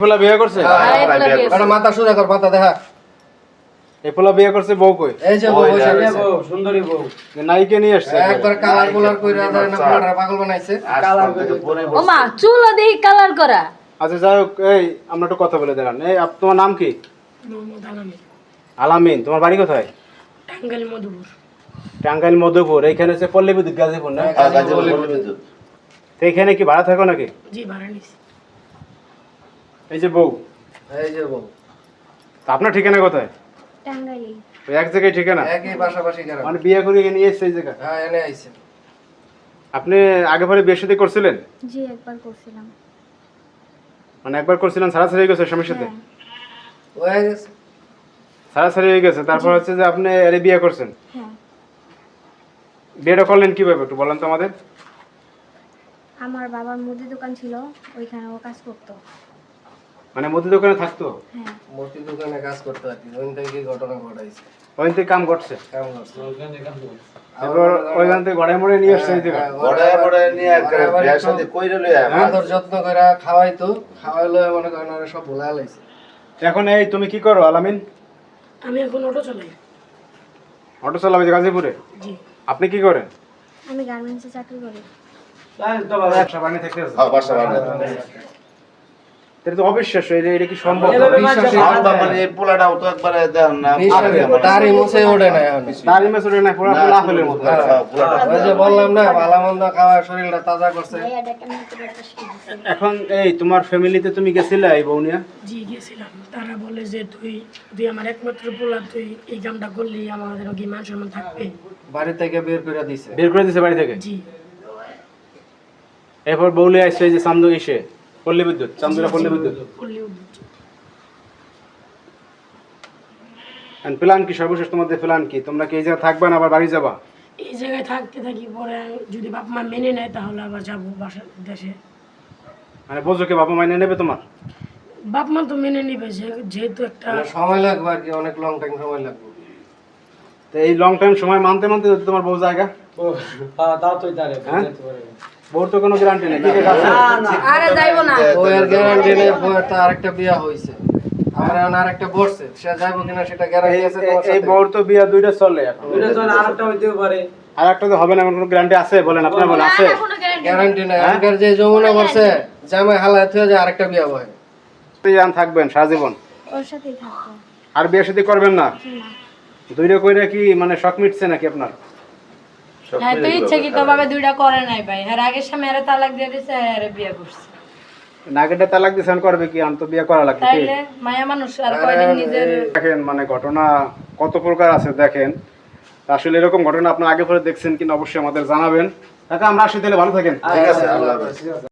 পোলা বিয়ে করছে? হ্যাঁ, এই পোলা বিয়ে এটা মাথা সোজা কর মাথা দেখা। এই পোলা বিয়ে করছে বউ কই? এই যে বউ সুন্দরী বউ। নাইকে নিয়ে আসছে একবার কালার কুলার কইরা ধরে না পোলাটা পাগল বানাইছে। ও মা চুলও দেখি কালার করা। আচ্ছা যাই হোক এই আমরা একটু কথা বলে দেখান এই আপ- তোমার নাম কি? আলামিন। তোমার বাড়ি কোথায়? টাঙ্গাইল মধুপুর। টাঙ্গাইল মধুপুর এইখানে হচ্ছে পল্লী বিদ্যুৎ গাজীপুর না? হ্যাঁ, তো এইখানে কি ভাড়া থাকো নাকি? জি ভাড়া নিছি। এই যে বউ। এই যে বউ। তা আপনার ঠিকানা কোথায়? টাঙ্গাইলি। ওই এক জায়গায় ঠিকানা? একই পাশাপাশি গ্রাম মানে বিয়ে করে নিয়ে এসছে এই জায়গা হ্যাঁ এনে আইছে। আপনি আগে পরে বিয়ে সাথে করছিলেন? জি একবার করছিলাম। মানে একবার করছিলেন সারাসারি হয়ে গেছে স্বামীর সাথে? হয়ে। গেছে। সারাসারি হয়ে গেছে তারপর হচ্ছে যে আপনি এর বিয়ে করছেন? হ্যাঁ। বিয়েটা করলেন কীভাবে একটু বলেন তো আমাদের? আমার বাবার মুদি দোকান ছিল ওইখানে ও কাজ করতো। মানে মুদি দোকানে থাকতো? হ্যাঁ। মূর্তি দোকানে কাজ করতে আর কি ওইখান থেকে ঘটনা ঘটাইছে। ওইখান থেকে কাম করছে? কেমন করছে। এবার ওইখান থেকে গড়াই মরে নিয়ে আসছে হ্যাঁ, বড়ায় বড়ায় নিয়ে বিয়ার সাথে কইরে আদর যত্ন করে খাওয়াইতো খাওয়াইলো মনে করেন ওরা সব ভুলা লাইছে। এখন এই তুমি কি করো আলামিন? আমি এখন অটো চালাই। অটো চালাবে গাজীপুরে? জি। আপনি কি করেন? আমি গার্মেন্টসে চাকরি করি। ব্যবসা বাণিজ্য থেকে আসছেন। হ্যাঁ বাসা বানায় এটা তো অবিশ্বাস্য এটা এটা কি সম্ভব? মানে পোলাটাও তো একবারে দেন না দাড়ি মুছে ওঠে না এখন। তার ইমেজ না পুরো না হলে মতো। ওই যে বললাম না ভালো মন্দ খাওয়া শরীরটা তাজা করছে। এখন এই তোমার ফ্যামিলিতে তুমি গেছিলে এই বৌনিয়া জি গেছিলাম। তারা বলে যে তুই তুই আমার একমাত্র পোলা তুই এই কামটা করলি আমাদের কি মান সম্মান থাকবে। বাড়ি থেকে বের করে দিছে। বের করে দিছে বাড়ি থেকে? জি। এরপর বৌলি আসছে এই যে চান্দু এসে। পল্লী বিদ্যুৎ চান্দুরা পল্লী বিদ্যুৎ। প্ল্যান কি? সর্বশেষ তোমাদের প্ল্যান কি? তোমরা কি এই জায়গায় থাকবে না আবার বাড়ি যাবা? এই জায়গায় থাকতে থাকি পরে যদি বাপ মা মেনে নেয় তাহলে আবার যাব দেশে মানে বোঝোকে বাবা মাইনে নেবে তোমার? বাপ মা তো মেনে নিবে যে- যেহেতু একটা মানে সময় লাগবে আর কি অনেক লং টাইম সময় লাগবে। তো এই লং টাইম সময় মানতে মানতে তোমার বউ জায়গা তাও তুই তারে হ্যাঁ? বউর তো কোনো গ্যারান্টি নেই আরে যাইবো না। বউয়ের গ্যারান্টি নেই বউয়ের তো আরেকটা বিয়া হইছে। আমার এখন আরেকটা বসছে সে যাইবো কিনা সেটা গ্যারান্টি আছে এই বউর তো বিয়া দুইটা চলে এখন। দুইটা জন আরেকটা হইতেও পারে। আর একটা তো হবে না কোনো গ্যারান্টি আছে? বলেন আপনার বলেন আছে? গ্যারান্টি নাই। আগের যে যমুনা করছে জামাই হালায় থেকে যে আরেকটা বিয়া হয়। তুই থাকবেন সারাজীবন। ওর সাথেই থাকতো আর বিয়ে সাথে করবেন না? না দুইটা কইরা কি মানে শখ মিটছে নাকি আপনার? হ্যাঁ তো ইচ্ছাকৃত ভাবে দুইটা করে নাই ভাই। আগের আরে তালাক দিয়ে দিছে আর বিয়ে করছে। নাগেরটা তালাক দিছেন করবে কি? আন তো বিয়ে করা লাগবে তাইলে মায়া মানুষ আর কয়দিন নিজের দেখেন মানে ঘটনা কত প্রকার আছে দেখেন। আসলে এরকম ঘটনা আপনার আগে পরে দেখছেন কিনা অবশ্যই আমাদের জানাবেন। কাকা আমরা আসি তাহলে ভালো থাকেন। ঠিক আছে আল্লাহ হাফেজ।